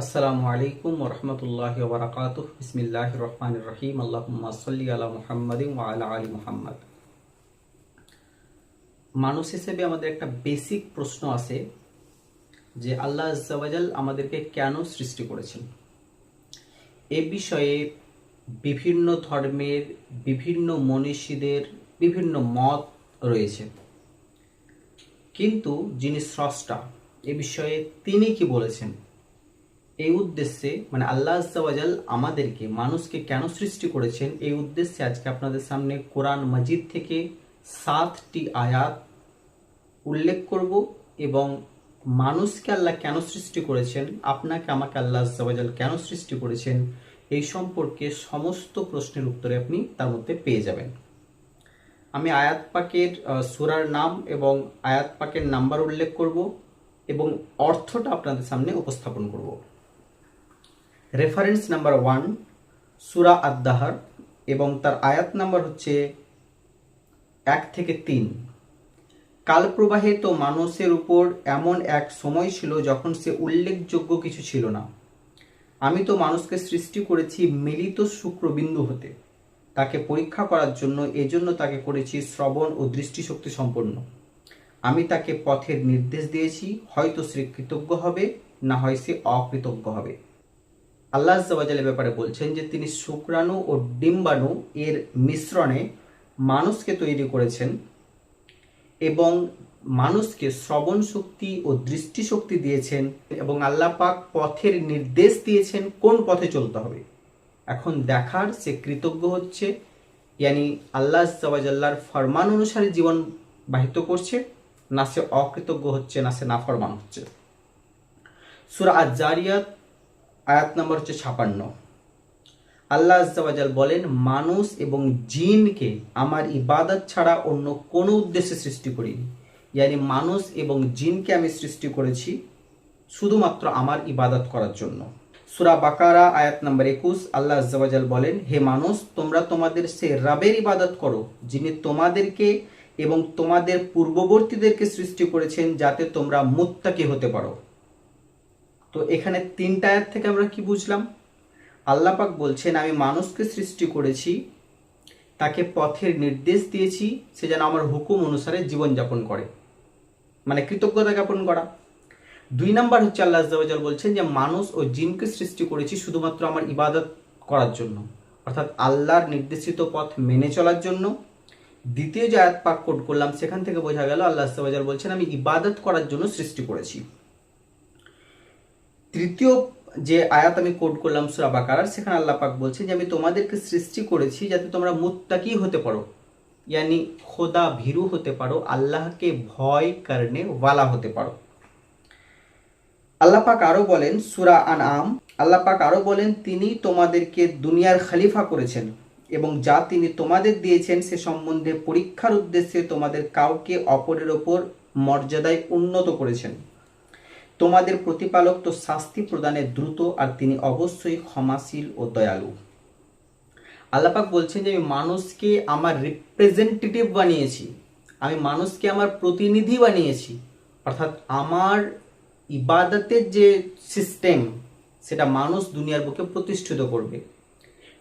আসসালামু আলাইকুম ওরহমতুল্লাহ ওবরাকাত বিসমিল্লাহ রহমান রহিম। আল্লাহুম্মা সাল্লি আলা মুহাম্মাদিন ওয়া আলা আলি মুহাম্মদ। মানুষ হিসেবে আমাদের একটা বেসিক প্রশ্ন আছে যে আল্লাহ আজ্জাওয়াজাল আমাদেরকে কেন সৃষ্টি করেছেন? এ বিষয়ে বিভিন্ন ধর্মের, বিভিন্ন মনীষীদের, বিভিন্ন মত রয়েছে। কিন্তু যিনি স্রষ্টা, এ বিষয়ে তিনি কি বলেছেন? এই উদ্দেশ্যে মানে আল্লাহ আজ্জাওয়াজাল আমাদেরকে, মানুষকে কেন সৃষ্টি করেছেন এই উদ্দেশ্যে আজকে আপনাদের সামনে কোরআন মজিদ থেকে সাতটি আয়াত উল্লেখ করব এবং মানুষকে আল্লাহ কেন সৃষ্টি করেছেন, আপনাকে, আমাকে আল্লাহ আজ্জাওয়াজাল কেন সৃষ্টি করেছেন, এই সম্পর্কে সমস্ত প্রশ্নের উত্তরে আপনি তার মধ্যে পেয়ে যাবেন। আমি আয়াত পাকের সূরার নাম এবং আয়াত পাকের নাম্বার উল্লেখ করব এবং অর্থটা আপনাদের সামনে উপস্থাপন করব। রেফারেন্স নাম্বার ওয়ান সুরা আদাহার এবং তার আয়াত নাম্বার হচ্ছে এক থেকে তিন। কালপ্রবাহে তো মানুষের উপর এমন এক সময় ছিল যখন সে উল্লেখযোগ্য কিছু ছিল না। আমি তো মানুষকে সৃষ্টি করেছি মিলিত শুক্রবিন্দু হতে। তাকে পরীক্ষা করার জন্য, এজন্য তাকে করেছি শ্রবণ ও দৃষ্টিশক্তি সম্পন্ন। আমি তাকে পথের নির্দেশ দিয়েছি, হয়তো সে কৃতজ্ঞ হবে, না হয় সে অকৃতজ্ঞ হবে। আল্লাহ আজ্জাওয়াজালের ব্যাপারে বলছেন যে তিনি শুক্রাণু ও ডিম্বাণু এর মিশ্রণে মানুষকে তৈরি করেছেন এবং মানুষকে শ্রবণ শক্তি ও দৃষ্টিশক্তি দিয়েছেন এবং আল্লাহ পাক পথের নির্দেশ দিয়েছেন কোন পথে চলতে হবে। এখন দেখার সে কৃতজ্ঞ হচ্ছে, ইয়ানি আল্লাহ আজ্জাওয়াজাল্লার ফরমান অনুসারে জীবন বাহিত করছে, না সে অকৃতজ্ঞ হচ্ছে, না সে নাফরমান হচ্ছে। সুরা আয়াত নম্বর হচ্ছে ছাপান্ন। আল্লাহ আজ্জাওয়াজাল বলেন, মানুষ এবং জিনকে আমার ইবাদত ছাড়া অন্য কোনো উদ্দেশ্যে সৃষ্টি করিনি। ইয়ানি মানুষ এবং জিনকে আমি সৃষ্টি করেছি শুধুমাত্র আমার ইবাদত করার জন্য। সুরা বাকারা, আয়াত নম্বর একুশ, আল্লাহ আজ্জাওয়াজাল বলেন, হে মানুষ, তোমরা তোমাদের সে রাবের ইবাদত করো, যিনি তোমাদেরকে এবং তোমাদের পূর্ববর্তীদেরকে সৃষ্টি করেছেন, যাতে তোমরা মুত্তাকি হতে পারো। তো এখানে তিনটা আয়াত থেকে আমরা কি বুঝলাম? আল্লাহ পাক বলছেন, আমি মানুষকে সৃষ্টি করেছি, তাকে পথের নির্দেশ দিয়েছি, সে যেন আমার হুকুম অনুসারে জীবনযাপন করে। মানে কৃতজ্ঞতা জ্ঞাপন করা। দুই নাম্বার হচ্ছে আল্লাহ আজ্জাওয়াজাল বলছেন যে, মানুষ ও জিনকে সৃষ্টি করেছি শুধুমাত্র আমার ইবাদত করার জন্য। অর্থাৎ আল্লাহর নির্দেশিত পথ মেনে চলার জন্য। দ্বিতীয় যে আয়াত পাক কোট করলাম, সেখান থেকে বোঝা গেল, আল্লাহ বলছেন, আমি ইবাদত করার জন্য সৃষ্টি করেছি। তৃতীয় যে আয়াত আমি কোড করলাম সুরা বাকারার, সেখানে আল্লাহ পাক বলছে যে, আমি তোমাদেরকে সৃষ্টি করেছি যাতে তোমরা মুত্তাকি হতে পারো। ইয়ানি খোদা ভীরু হতে পারো, আল্লাহকে ভয় করনে ওয়ালা হতে পারো। আল্লাহ পাক আরও বলেন, সুরা আনআম, আল্লাহ পাক আরও বলেন, তিনি তোমাদেরকে দুনিয়ার খালিফা করেছেন এবং যা তিনি তোমাদের দিয়েছেন, সে সম্বন্ধে পরীক্ষার উদ্দেশ্যে তোমাদের কাউকে অপরের ওপর মর্যাদায় উন্নত করেছেন। তোমাদের প্রতিপালক তো শাস্তি প্রদানে দ্রুত আর তিনি অবশ্যই ক্ষমাশীল ও দয়ালু। আল্লাপাক বলছেন যে, আমি মানুষকে আমার রিপ্রেজেন্টেটিভ বানিয়েছি, আমি মানুষকে আমার প্রতিনিধি বানিয়েছি, অর্থাৎ আমার ইবাদতের যে সিস্টেম সেটা মানুষ দুনিয়ার বুকে প্রতিষ্ঠিত করবে।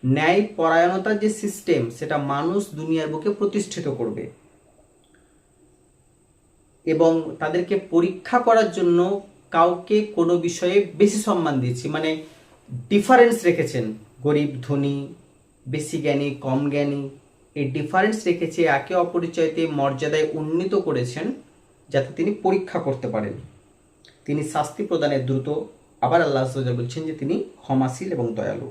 ন্যায় পরায়ণতার যে সিস্টেম সেটা মানুষ দুনিয়ার বুকে প্রতিষ্ঠিত করবে। এবং তাদেরকে পরীক্ষা করার জন্য কাউকে কোনো বিষয়ে বেশি সম্মান দিয়েছি মানে ডিফারেন্স রেখেছেন। গরিব, ধনী, বেশি জ্ঞানী, কম জ্ঞানী, এই ডিফারেন্স রেখেছে, একে অপরিচয়তে, মর্যাদায় উন্নীত করেছেন যাতে তিনি পরীক্ষা করতে পারেন। তিনি শাস্তি প্রদানে দ্রুত, আবার আল্লাহ বলছেন যে তিনি ক্ষমাশীল এবং দয়ালু।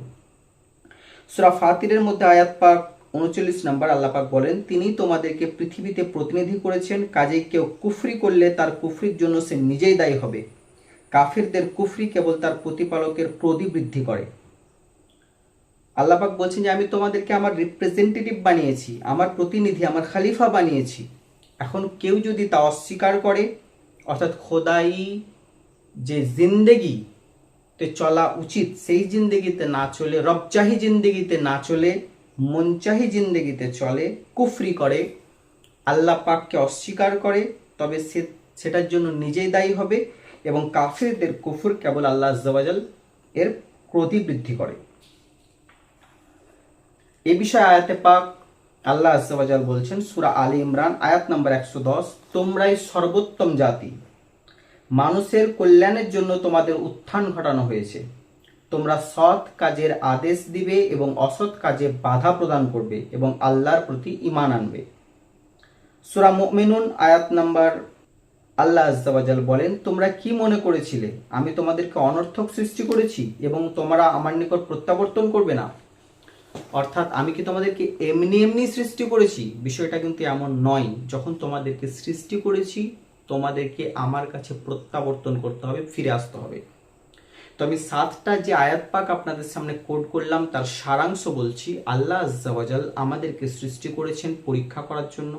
সুরা ফাতিরের মধ্যে আয়াত পাক উনচল্লিশ নম্বর আল্লাহ পাক বলেন, তিনি তোমাদেরকে পৃথিবীতে প্রতিনিধি করেছেন কাজে কেউ কুফরি করলে তার কুফরির জন্য সে নিজেই দায়ী হবে। কাফিরদের কুফরি কেবল তার প্রতিপালকের প্রদি বৃদ্ধি করে। আল্লাহ পাক বলছেন যে, আমি তোমাদেরকে আমার রিপ্রেজেন্টেটিভ বানিয়েছি, আমার প্রতিনিধি, আমার খালিফা বানিয়েছি। এখন কেউ যদি তা অস্বীকার করে, অর্থাৎ খোদাই যে জিন্দেগি তে চলা উচিত, সেই জিন্দেগিতে না চলে, রবচাহি জিন্দেগিতে না চলে, মনচাহি জিন্দেগিতে চলে, কুফরি করে আল্লাহ পাককে অস্বীকার করে, তবে সে, সেটার জন্য নিজেই দায়ী হবে। এবং কাফেরদের কুফর কেবল আল্লাহ আজ্জাওয়াজাল এর ক্রতি বৃদ্ধি করে। এ বিষয়ে আয়াতে পাক আল্লাহ আজ্জাবাজাল বলছেন, সুরা আলী ইমরান, আয়াত নম্বর একশো দশ, তোমরাই সর্বোত্তম জাতি। মানুষের কল্যাণের জন্য তোমাদের উত্থান ঘটানো হয়েছে। তোমরা সৎ কাজের আদেশ দিবে এবং অসৎ কাজে বাধা প্রদান করবে এবং আল্লাহর প্রতি ইমান আনবে। সুরা মুমিনুন, আয়াত নাম্বার আল্লাহ আজ্জাবাজাল বলেন, তোমরা কি মনে করেছিলে? আমি তোমাদেরকে অনর্থক সৃষ্টি করেছি এবং তোমরা আমার নিকট প্রত্যাবর্তন করবে না। অর্থাৎ আমি কি তোমাদেরকে এমনি এমনি সৃষ্টি করেছি? বিষয়টা কিন্তু এমন নয়। যখন তোমাদেরকে সৃষ্টি করেছি, তোমাদেরকে আমার কাছে প্রত্যাবর্তন করতে হবে, ফিরে আসতে হবে। তো আমি সাতটা যে আয়াত পাক আপনাদের সামনে কোড করলাম, তার সারাংশ বলছি, আল্লাহ আজ্জাওয়াজাল আমাদেরকে সৃষ্টি করেছেন পরীক্ষা করার জন্য।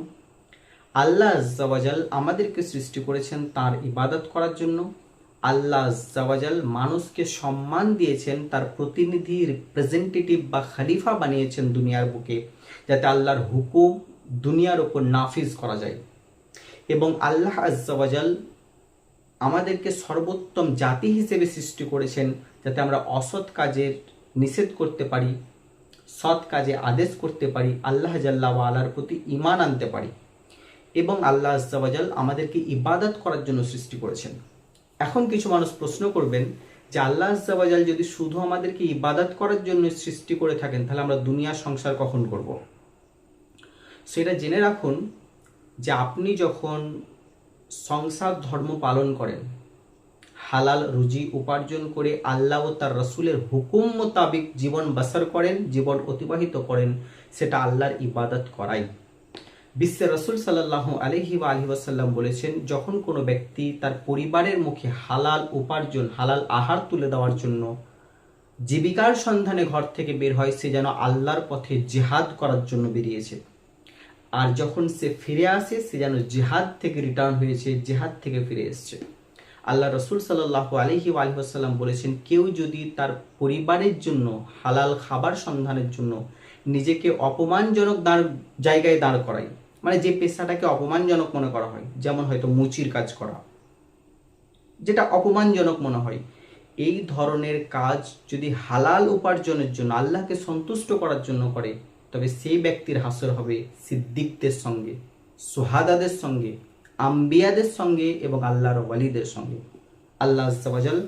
আল্লাহ আজ্জাওয়াজাল আমাদেরকে সৃষ্টি করেছেন তার ইবাদত করার জন্য। আল্লাহ আজ্জাওয়াজাল মানুষকে সম্মান দিয়েছেন, তার প্রতিনিধি রিপ্রেজেন্টেটিভ বা খালিফা বানিয়েছেন দুনিয়ার বুকে, যাতে আল্লাহর হুকুম দুনিয়ার ওপর নাফিজ করা যায়। এবং আল্লাহ আজ্জাওয়াজাল আমাদেরকে সর্বোত্তম জাতি হিসেবে সৃষ্টি করেছেন, যাতে আমরা অসৎ কাজের নিষেধ করতে পারি, সৎ কাজে আদেশ করতে পারি, আল্লাহ জাল্লাহ আলার প্রতি ইমান আনতে পারি। এবং আল্লাহ আজ্জাওয়াজাল আমাদেরকে ইবাদত করার জন্য সৃষ্টি করেছেন। এখন কিছু মানুষ প্রশ্ন করবেন যে আল্লাহ আজ্জাওয়াজাল যদি শুধু আমাদেরকে ইবাদত করার জন্য সৃষ্টি করে থাকেন, তাহলে আমরা দুনিয়া সংসার কখন করব? সেটা জেনে রাখুন যে আপনি যখন সংসার ধর্ম পালন করেন, হালাল রুজি উপার্জন করে আল্লাহ ও তার রসুলের হুকুম মোতাবিক জীবন বাসার করেন, জীবন অতিবাহিত করেন, সেটা আল্লাহর ইবাদত করাই। বিশ্বের রসুল সাল্লাহ আলহি বা আলহি ওয়াসাল্লাম বলেছেন, যখন কোনো ব্যক্তি তার পরিবারের মুখে হালাল উপার্জন, হালাল আহার তুলে দেওয়ার জন্য জীবিকার সন্ধানে ঘর থেকে বের হয়, সে যেন আল্লাহর পথে জেহাদ করার জন্য বেরিয়েছে। আর যখন সে ফিরে আসে, সে যেন জেহাদ থেকে রিটার্ন হয়েছে, জেহাদ থেকে ফিরে এসছে। আল্লাহ রসুল সাল্লাহ আলহি আলহিহাসাল্লাম বলেছেন, কেউ যদি তার পরিবারের জন্য হালাল খাবার সন্ধানের জন্য নিজেকে অপমানজনক দাঁড়, জায়গায় দাঁড় করায় মানে যে পেশাটাকে অপমানজনক মনে করা হয়, যেমন হয়তো মুচির কাজ করা। যেটা অপমানজনক মনে হয়। এই ধরনের কাজ যদি হালাল উপার্জনের জন্য, আল্লাহকে সন্তুষ্ট করার জন্য করে, তবে সেই ব্যক্তির হাসর হবে সিদ্দিকদের সঙ্গে, সোহাদাদের সঙ্গে, আম্বিয়াদের সঙ্গে এবং আল্লাহর ওয়ালিদের সঙ্গে। আল্লাহ আজ্জাওয়াজাল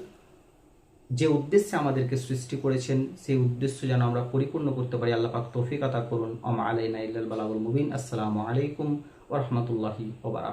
যে উদ্দেশ্যে আমাদেরকে সৃষ্টি করেছেন, সেই উদ্দেশ্য যেন আমরা পরিপূর্ণ করতে পারি। আল্লাহ পাক করুন। আমা আলাইনা ইল্লাল বালাবুল মুবিন। আসসালামু আলাইকুম ওরহমতুল্লাহি ওবার